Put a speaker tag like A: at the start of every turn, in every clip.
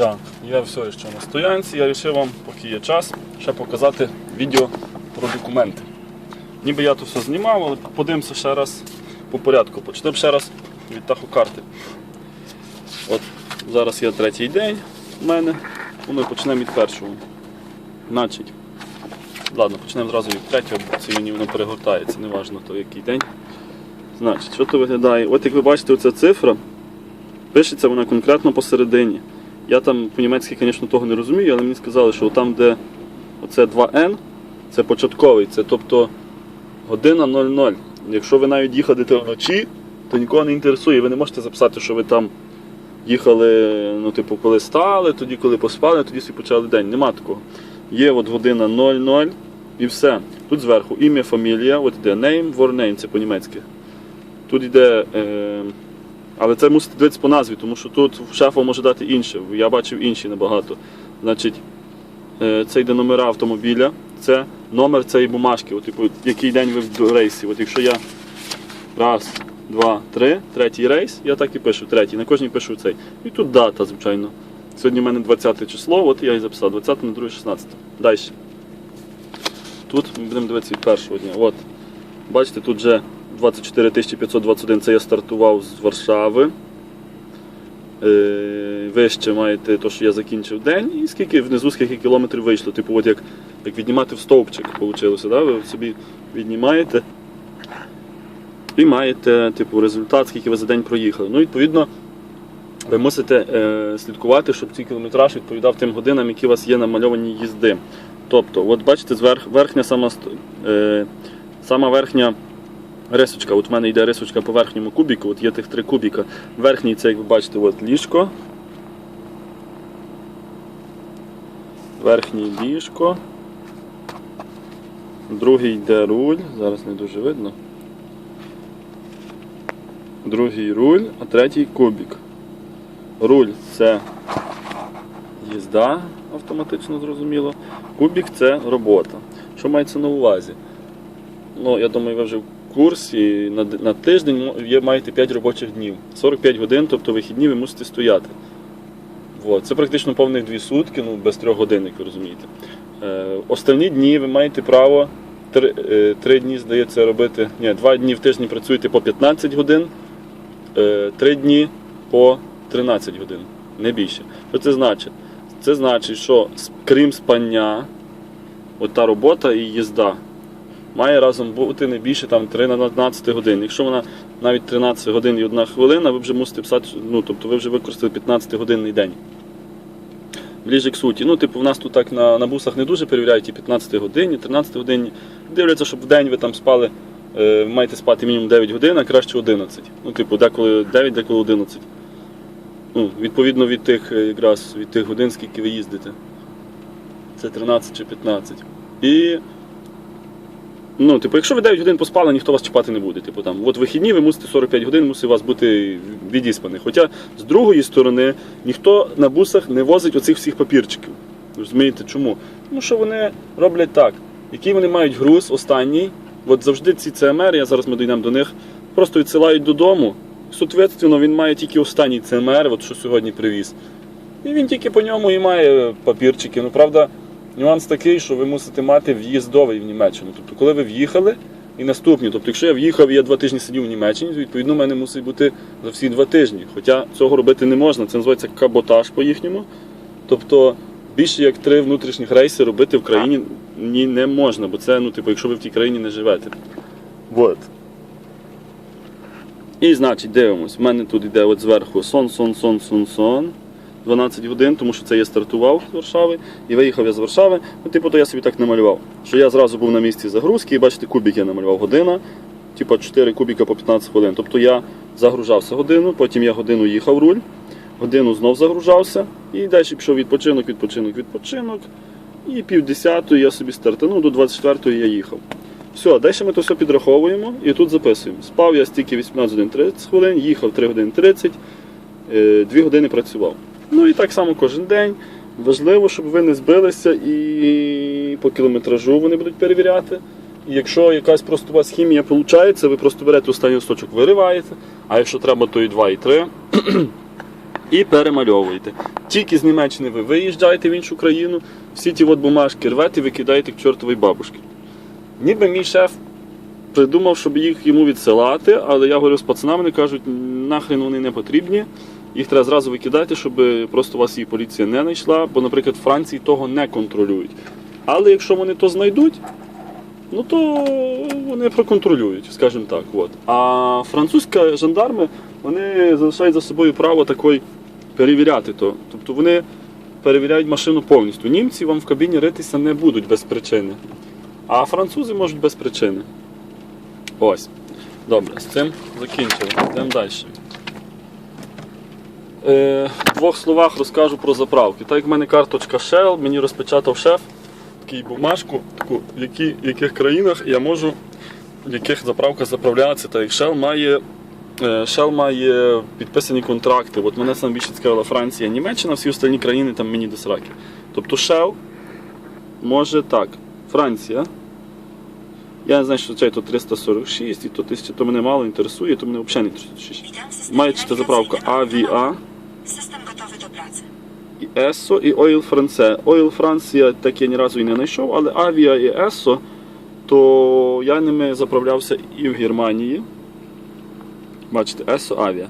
A: Так, я все ще на стоянці. Я вирішив вам, поки є час, ще показати відео про документи. Ніби я то все знімав, але подивимося ще раз по порядку. Почнемо ще раз від тахокарти. От зараз є третій день у мене. Ну, Ми почнемо від першого. Значить, ладно, почнемо зразу від третього, бо це мені воно перегортається, неважно то який день. Значить, що то виглядає? От як ви бачите, оця цифра, пишеться вона конкретно посередині. Я там по-німецьки, звісно, того не розумію, але мені сказали, що там, де оце 2N, це початковий, це тобто година 00. Якщо ви навіть їхаєте вночі, то нікого не інтересує. Ви не можете записати, що ви там їхали, ну, типу, коли стали, тоді, коли поспали, тоді собі почали день. Нема такого. Є от година 00 і все. Тут зверху ім'я, фамілія, от йде name, war name, це по-німецьки. Тут йде. Е, але це мусите дивитися по назві, тому що тут шефа може дати інше. Я бачив інші набагато. Значить, е, це йде номера автомобіля, це номер цієї бумажки, от, типу, який день ви в рейсі. От якщо я раз, два, три, третій рейс, я так і пишу, третій, на кожній пишу цей. І тут дата, звичайно. Сьогодні в мене 20 число, от я і записав, 20 на 2, 16. Далі. Тут ми будемо дивитися від першого дня. От. Бачите, тут вже 24 521 це я стартував з Варшави. Е, вище маєте те, що я закінчив день, і скільки внизу скільки кілометрів вийшло. Типу, от як, як віднімати в стовпчик вийшло, да? ви собі віднімаєте і маєте типу, результат, скільки ви за день проїхали. Ну, відповідно, ви мусите е, слідкувати, щоб цей кілометраж відповідав тим годинам, які у вас є намальовані їзди. Тобто, от бачите, зверх, верхня сама, е, сама верхня рисочка. От в мене йде рисочка по верхньому кубіку, от є тих три кубіка. Верхній це, як ви бачите, от ліжко. Верхній ліжко. Другий йде руль. Зараз не дуже видно. Другий руль, а третій кубік. Руль це їзда автоматично зрозуміло. Кубік це робота. Що мається на увазі? Ну, я думаю, ви вже курсі. На, на тиждень є, маєте 5 робочих днів. 45 годин, тобто вихідні ви мусите стояти. От. Це практично повних 2 сутки, ну, без 3 годин, як ви розумієте. Е, остальні дні ви маєте право 3, е, 3 дні, здається, робити. Ні, 2 дні в тиждень працюєте по 15 годин, е, 3 дні по 13 годин, не більше. Що це значить? Це значить, що крім спання, от та робота і їзда має разом бути не більше там 13 годин. Якщо вона навіть 13 годин і 1 хвилина, ви вже мусите писати, ну тобто ви вже використали 15 годинний день. Ближче к суті. Ну, типу, в нас тут так на, на бусах не дуже перевіряють і 15 годині, 13 годині. Дивляться, щоб в день ви там спали, е, маєте спати мінімум 9 годин, а краще 11. Ну, типу, деколи 9, деколи 11. Ну, відповідно від тих е, якраз від тих годин, скільки ви їздите. Це 13 чи 15. І. Ну, типу, якщо ви 9 годин поспали, ніхто вас чіпати не буде. Типу, там, от вихідні ви мусите 45 годин, мусить вас бути відіспаний. Хоча з другої сторони ніхто на бусах не возить оцих всіх папірчиків. Розумієте, чому? Тому що вони роблять так, який вони мають груз останній, от завжди ці ЦМР, я зараз ми дійдемо до них, просто відсилають додому. Соответственно, він має тільки останній ЦМР, от що сьогодні привіз. І він тільки по ньому і має папірчики. Ну, правда, нюанс такий, що ви мусите мати в'їздовий в Німеччину. Тобто, коли ви в'їхали і наступні. Тобто, якщо я в'їхав і я два тижні сидів в Німеччині, то відповідно в мене мусить бути за всі два тижні. Хоча цього робити не можна. Це називається каботаж по-їхньому. Тобто більше як три внутрішніх рейси робити в країні ні, не можна, бо це, ну, типу, якщо ви в тій країні не живете. Вот. І значить, дивимось. У мене тут йде от зверху сон, сон, сон, сон, сон. 12 годин, тому що це я стартував з Варшави і виїхав я з Варшави. Ну, типу, то я собі так намалював. Що я зразу був на місці загрузки і бачите, кубик я намалював година. Типу 4 кубіка по 15 хвилин. Тобто я загружався годину, потім я годину їхав руль, годину знов загружався і далі пішов відпочинок, відпочинок, відпочинок. І пів десятої я собі стартанув, до 24-ї я їхав. Все, далі ми то все підраховуємо і тут записуємо. Спав я стільки 18 годин 30 хвилин, їхав 3 години 30, 2 години працював. Ну і так само кожен день. Важливо, щоб ви не збилися і по кілометражу вони будуть перевіряти. І якщо якась просто у вас хімія виходить, ви просто берете останній листочок, вириваєте, а якщо треба, то і 2, і 3. і перемальовуєте. Тільки з Німеччини ви виїжджаєте в іншу країну, всі ті от бумажки рвете і викидаєте к чортовій бабушки. Ніби мій шеф придумав, щоб їх йому відсилати, але я говорю з пацанами, вони кажуть, нахрен вони не потрібні. Їх треба зразу викидати, щоб просто вас її поліція не знайшла, бо, наприклад, в Франції того не контролюють. Але якщо вони то знайдуть, ну то вони проконтролюють, скажімо так. От. А французькі жандарми вони залишають за собою право такої перевіряти то. Тобто вони перевіряють машину повністю. Німці вам в кабіні ритися не будуть без причини. А французи можуть без причини. Ось. Добре, з цим закінчили. Йдемо далі. Е, в двох словах розкажу про заправки. Так як в мене карточка Shell, мені розпечатав шеф таку бумажку, таку, в, які, в яких країнах я можу, в яких заправках заправлятися. Так як Shell має, е, Shell має підписані контракти. От мене саме більше цікавила Франція, Німеччина, всі остальні країни там мені до сраки. Тобто Shell може так, Франція. Я не знаю, що це то 346, і то 1000, то мене мало інтересує, то мене взагалі не інтересує.
B: W systemie
A: заправка
B: nawigacyjnym
A: ESSO і Oil France. Oil France я так я ні разу і не знайшов, але Avia і ESSO, то я ними заправлявся і в Германії. Бачите, ESSO, Avia.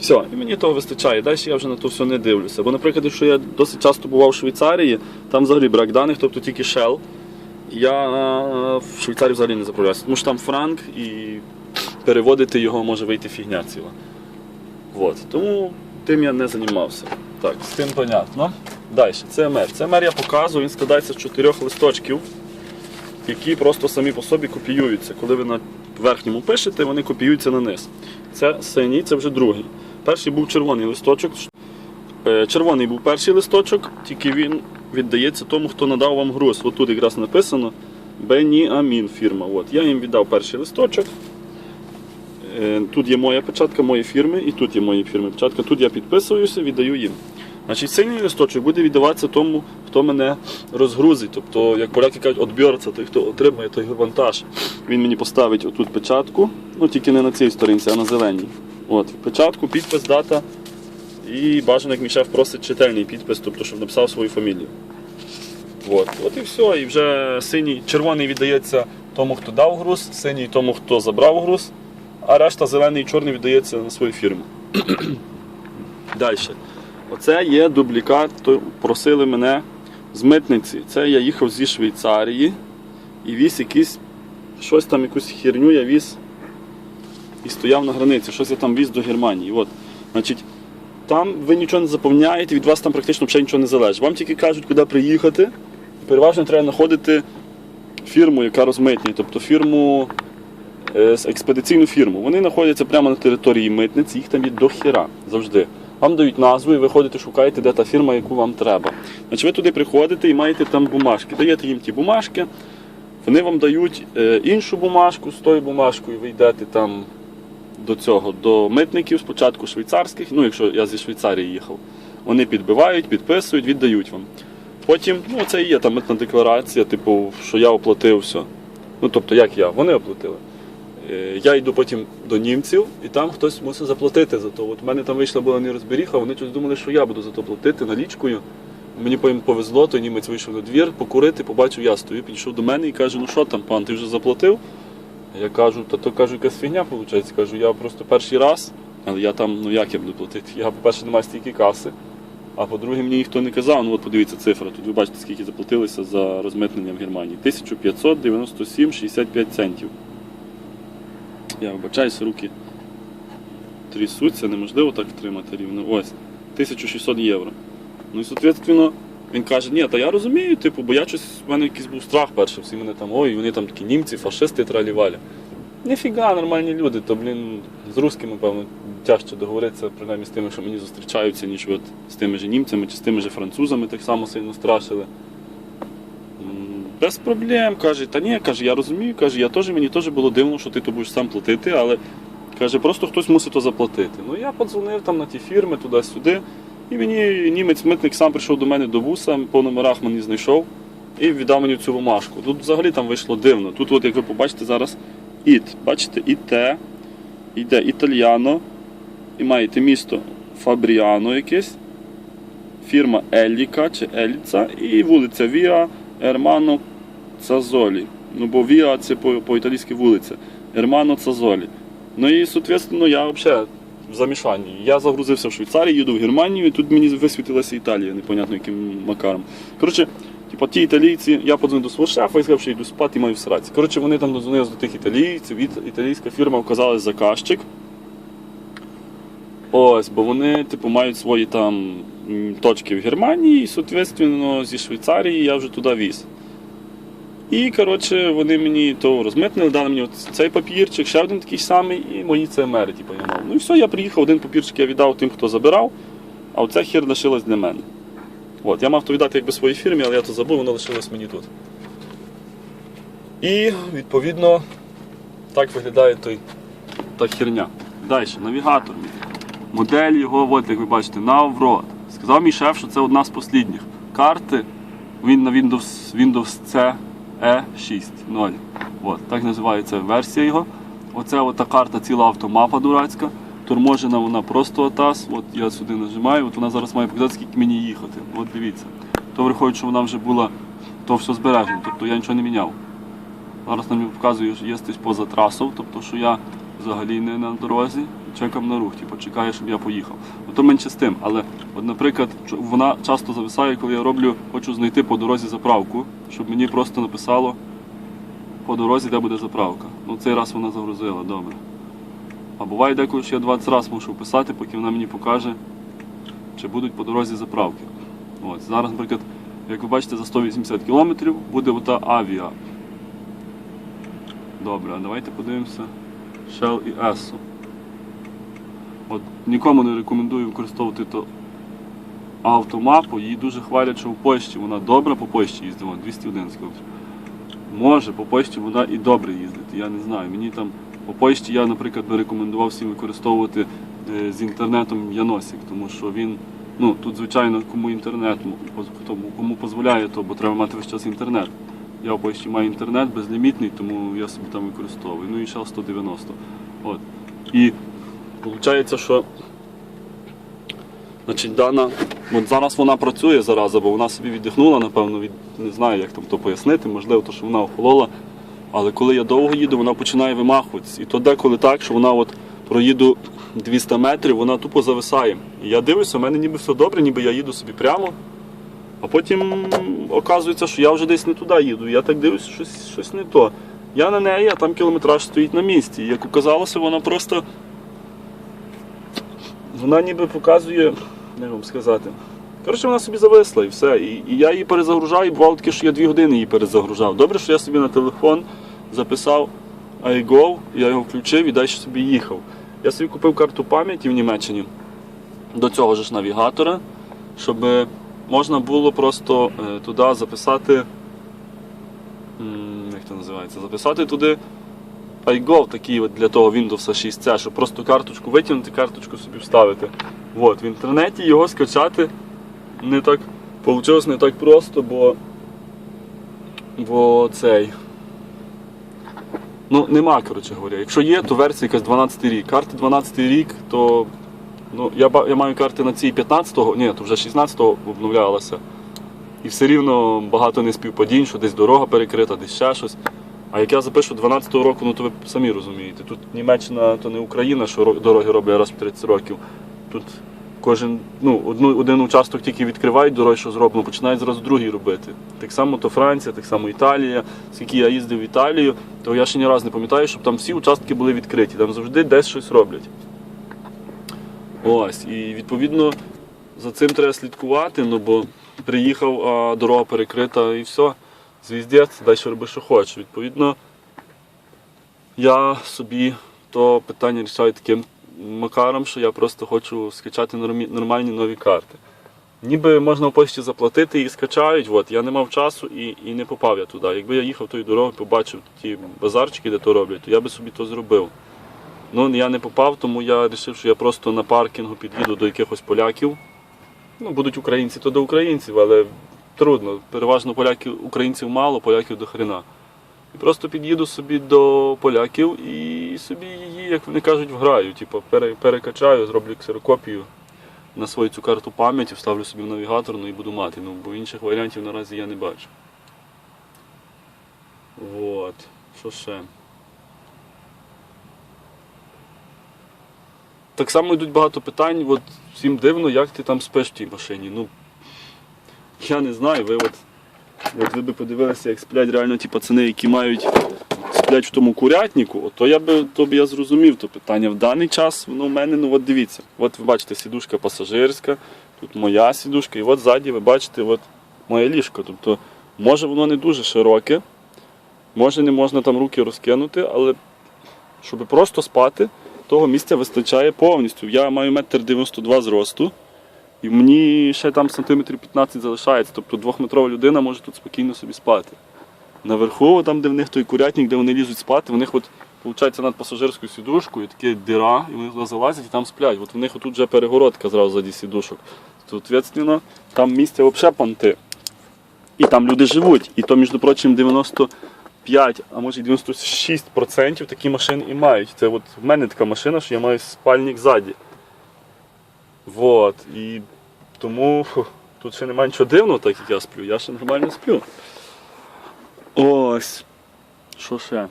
A: Все, і мені того вистачає. Далі я вже на то все не дивлюся. Бо, наприклад, якщо я досить часто бував в Швейцарії, там взагалі брак даних, тобто тільки Shell. Я е, в Швейцарії взагалі не заправлявся, тому що там франк і переводити його може вийти фігня ціла. От. Тому тим я не займався. Так, з тим понятно. Далі, CMR. CMR я показую, він складається з чотирьох листочків, які просто самі по собі копіюються. Коли ви на верхньому пишете, вони копіюються на низ. Це синій, це вже другий. Перший був червоний листочок. Е, Червоний був перший листочок, тільки він віддається тому, хто надав вам груз. От тут якраз написано Беніамін фірма. От. Я їм віддав перший листочок. Е, Тут є моя печатка, моєї фірми, і тут є моєї фірми печатка. Тут я підписуюся, віддаю їм. Значить, синій листочок буде віддаватися тому, хто мене розгрузить. Тобто, як поляки кажуть, отбірця, той, хто отримує той вантаж. Він мені поставить отут печатку, ну тільки не на цій сторінці, а на зеленій. От, печатку, підпис, дата. І бажано, як мій просить чительний підпис, тобто, щоб написав свою фамілію. От, от і все. І вже синій, червоний віддається тому, хто дав груз, синій тому, хто забрав груз, а решта зелений і чорний віддається на свою фірму. Далі. Оце є дублікат, то просили мене з митниці. Це я їхав зі Швейцарії і віз якийсь, щось там, якусь херню я віз і стояв на границі. Щось я там віз до Германії. От. Значить, там ви нічого не заповняєте, від вас там практично взагалі нічого не залежить. Вам тільки кажуть, куди приїхати. Переважно треба знаходити фірму, яка розмитнює, тобто фірму, експедиційну фірму. Вони знаходяться прямо на території митниці, їх там є до хіра завжди. Вам дають назву і ви ходите, шукаєте, де та фірма, яку вам треба. Значить, ви туди приходите і маєте там бумажки. Даєте їм ті бумажки, вони вам дають е, іншу бумажку з тою бумажкою, ви йдете там до цього, до митників спочатку швейцарських, ну якщо я зі Швейцарії їхав, вони підбивають, підписують, віддають вам. Потім, ну це і є там митна декларація, типу, що я оплатив все. Ну тобто, як я, вони оплатили. Е, Я йду потім до німців, і там хтось мусить заплатити за то. От у мене там вийшла була нерозберіха, вони щось думали, що я буду за то платити налічкою. Мені потім повезло, то німець вийшов на двір, покурити, побачив, я стою, підійшов до мене і каже, ну що там, пан, ти вже заплатив? Я кажу, та то кажу, якась фігня виходить. Кажу, я просто перший раз, але я там, ну як я буду платити? Я, по-перше, не маю стільки каси. А по-друге, мені ніхто не казав, ну от подивіться цифра, тут ви бачите, скільки заплатилися за розмитнення в Германії. 1597,65 центів. Я вибачаюся, руки трясуться, неможливо так втримати рівно. Ось, 1600 євро. Ну і соответственно, він каже, ні, та я розумію, типу, бо я щось, в мене якийсь був страх перший, всі мене там, ой, вони там такі німці, фашисти тралівалі. Ніфіга, нормальні люди, то, блін, з русскими, певно, тяжче договоритися, принаймні з тими, що мені зустрічаються, ніж от з тими ж німцями чи з тими ж французами так само сильно страшили. Без проблем, каже, та ні, каже, я розумію, каже, я теж, мені теж було дивно, що ти то будеш сам платити, але каже, просто хтось мусить то заплатити. Ну я подзвонив там на ті фірми, туди-сюди. І мені німець-митник сам прийшов до мене до вуса, по номерах мені знайшов і віддав мені цю бумажку. Тут взагалі там вийшло дивно. Тут, от, як ви побачите зараз, іт. Бачите, іте, йде італьяно, і маєте місто Фабріано якесь, фірма Еліка чи Еліца і вулиця Віа Ермано Цазолі. Ну, бо Віа це по- по-італійськи вулиця. Ермано Цазолі. Ну і, соответственно, я взагалі в замішанні. Я загрузився в Швейцарію, їду в Германію, і тут мені висвітилася Італія, непонятно яким макаром. Коротше, типу, ті італійці, я подзвонив до свого шефа і сказав, що йду спати і маю всратися. Коротше, вони там дозвонилися до тих італійців, іт- італійська фірма вказалась заказчик. Ось, бо вони, типу, мають свої там точки в Германії, і, соответственно, зі Швейцарії я вже туди віз. І, коротше, вони мені то розмитнили, дали мені цей папірчик, ще один такий самий, і мої ЦМР, типу, я мав. Ну і все, я приїхав, один папірчик я віддав тим, хто забирав, а оця хір лишилась для мене. От, я мав то віддати якби своїй фірмі, але я то забув, воно лишилось мені тут. І, відповідно, так виглядає той, та херня. Далі, навігатор. Модель його, от, як ви бачите, на Сказав мій шеф, що це одна з послідніх. Карти він на Windows, Windows CE 6.0. От, так називається версія його. Оце от та карта ціла автомапа дурацька. Торможена вона просто отас. От я сюди нажимаю, от вона зараз має показати, скільки мені їхати. От дивіться. То виходить, що вона вже була, то все збережено, тобто я нічого не міняв. Зараз нам показує, що є хтось поза трасою, тобто що я взагалі не на дорозі, чекам на рух, типу, чекаю, щоб я поїхав. Ну то менше з тим. Але, от, наприклад, вона часто зависає, коли я роблю, хочу знайти по дорозі заправку, щоб мені просто написало по дорозі, де буде заправка. Ну цей раз вона загрузила, добре. А буває деколи, що я 20 разів мушу писати, поки вона мені покаже, чи будуть по дорозі заправки. От, зараз, наприклад, як ви бачите, за 180 км буде ота авіа. Добре, давайте подивимося Shell і ESO. От нікому не рекомендую використовувати то автомапу. Її дуже хвалять, що в Польщі вона добра по Польщі їздить, вон, 211. Може, по Польщі вона і добре їздить, я не знаю. Мені там по Польщі я, наприклад, би рекомендував всім використовувати е, з інтернетом Яносік, тому що він, ну тут, звичайно, кому інтернет, тому кому дозволяє, то бо треба мати весь час інтернет. Я в Польщі маю інтернет безлімітний, тому я собі там використовую. Ну і ще 190. От. І виходить, що значить, дана, от зараз вона працює зараза, бо вона собі віддихнула, напевно, від, не знаю, як там то пояснити, можливо, то, що вона охолола. Але коли я довго їду, вона починає вимахуватися. І то деколи так, що вона от проїду 200 метрів, вона тупо зависає. І я дивлюся, у мене ніби все добре, ніби я їду собі прямо. А потім оказується, що я вже десь не туди їду. Я так дивлюся, щось, щось не то. Я на неї, а там кілометраж стоїть на місці. Як оказалося, вона просто. Вона ніби показує, як вам сказати. Коротше, вона собі зависла і все. І, і я її перезагружав, і бувало таке, що я дві години її перезагружав. Добре, що я собі на телефон записав iGo, я його включив і далі собі їхав. Я собі купив карту пам'яті в Німеччині до цього ж навігатора, щоб можна було просто е, туди записати. Як це називається? Записати туди iGo такий для того Windows 6 c щоб просто карточку витягнути, карточку собі вставити. От, в інтернеті його скачати не так вийшло не так просто, бо, бо цей. Ну, нема, коротше говоря. Якщо є, то версія якась 12 рік. Карти 12 рік, то ну, я, я маю карти на цій 15-го, ні, то вже 16-го обновлялася. І все рівно багато неспівпадінь, що десь дорога перекрита, десь ще щось. А як я запишу 12-го року, ну то ви самі розумієте. Тут Німеччина то не Україна, що дороги роблять раз в 30 років. Тут кожен, ну, одну, один участок тільки відкривають дороги, що зроблено, починають зразу другий робити. Так само то Франція, так само Італія. Скільки я їздив в Італію, то я ще ні разу не пам'ятаю, щоб там всі участки були відкриті. Там завжди десь щось роблять. Ось, і відповідно за цим треба слідкувати, ну бо приїхав, а дорога перекрита і все. Звіздець, далі роби, що хочеш. Відповідно, я собі то питання рішаю таким макаром, що я просто хочу скачати нормальні нові карти. Ніби можна в пошті заплатити і скачають, от, я не мав часу і, і не попав я туди. Якби я їхав тою дорогою, побачив ті базарчики, де то роблять, то я би собі то зробив. Ну, я не попав, тому я вирішив, що я просто на паркінгу під'їду до якихось поляків. Ну, будуть українці, то до українців, але трудно. Переважно поляків, українців мало, поляків до хрена. І просто під'їду собі до поляків і собі її, як вони кажуть, вграю. Типу, перекачаю, зроблю ксерокопію. на свою цю карту пам'яті, вставлю собі в навігатор, ну і буду мати. Ну, бо інших варіантів наразі я не бачу. Вот. Що ще? Так само йдуть багато питань. От всім дивно, як ти там спиш в тій машині. Ну, я не знаю, ви от, от ви би подивилися, як сплять реально ті пацани, які мають сплять в тому курятнику, то я би то б я зрозумів то питання. В даний час ну, в мене, ну от дивіться, от ви бачите, сідушка пасажирська, тут моя сідушка, і от ззаді ви бачите от моє ліжко. Тобто, може воно не дуже широке, може не можна там руки розкинути, але щоб просто спати, того місця вистачає повністю. Я маю метр 92 зросту. І мені ще там сантиметрів 15 залишається. Тобто двохметрова людина може тут спокійно собі спати. Наверху, там, де в них той курятник, де вони лізуть спати, в них от, виходить, над пасажирською сідушкою таке дира, і вони туди залазять і там сплять. От в них тут вже перегородка зразу заді сідушок. Відповідно, там місця взагалі панти. І там люди живуть. І то, між прочим, 95, а може 96% такі машини і мають. Це от в мене така машина, що я маю спальник ззаді. Вот. І тому тут ще немає нічого дивного, так як я сплю. Я ще нормально сплю. Ось. Що ще?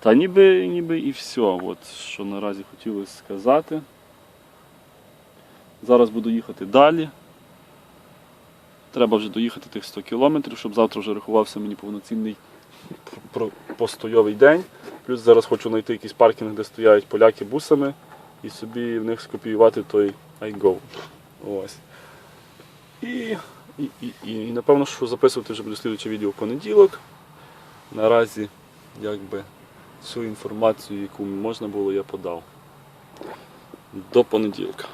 A: Та ніби, ніби і все, от, що наразі хотілося сказати. Зараз буду їхати далі. Треба вже доїхати тих 100 кілометрів, щоб завтра вже рахувався мені повноцінний постойовий день. Плюс зараз хочу знайти якийсь паркінг, де стоять поляки бусами, і собі в них скопіювати той iGo. Ось. І, і, і, і, напевно, що записувати вже буде слідуче відео в понеділок. Наразі якби всю інформацію, яку можна було, я подав. До понеділка.